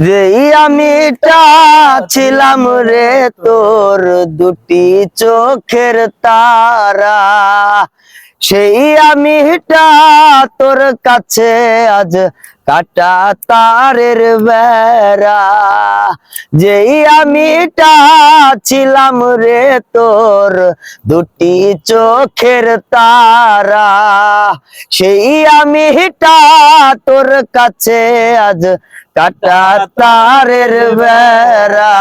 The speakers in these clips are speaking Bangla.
যেই আমিটা ছিলাম রে তোর দুটি চোখের তারা, সেই আমিটা তোর কাছে আজ কাটা তারের বেড়া। যেই আমিটা ছিলাম রে তোর দুটি চোখের তারা সেই আমিটা তোর কাছে আজ কাটা তারের বেড়া।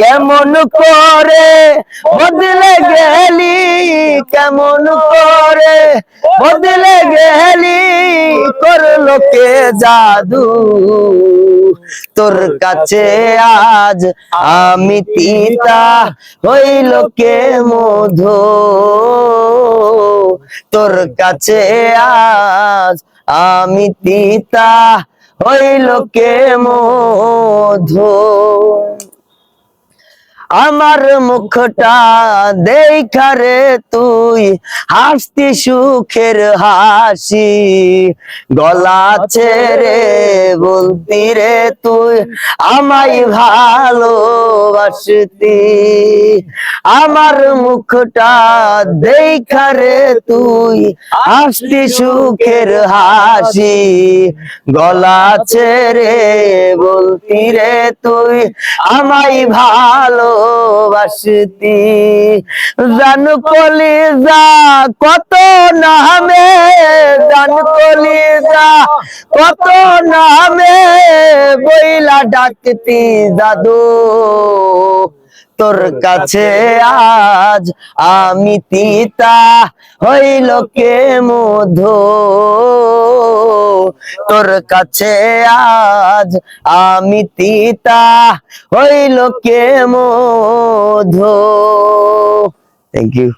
কেমন করে বদলে গেলি, কেমন করে বদলে গেলি, করল কে জাদু? তোর কাছে আজ আমি তিতা হইল কে মধু? তোর কাছে আজ আমি তিতা হইল কে মধু? আমার মুখটা দেখারে তুই, হাসতি সুখের হাসি। গলা ছেড়ে বলতি রে তুই, আমায় ভালোবাসতি। আমার মুখটা দেখারে তুই। হাসতি সুখের হাসি গলা ছেড়ে বলতি রে তুই। আমায় ভালোবাসতি। জান কলিজা কত নামে, জান কলিজা কত নামে, বইলা ডাকতি দাদু তোর কাছে আজ আমি তিতা হইল কে মধু? তোর কাছে আজ আমি তিতা হইল কে মধু? Thank you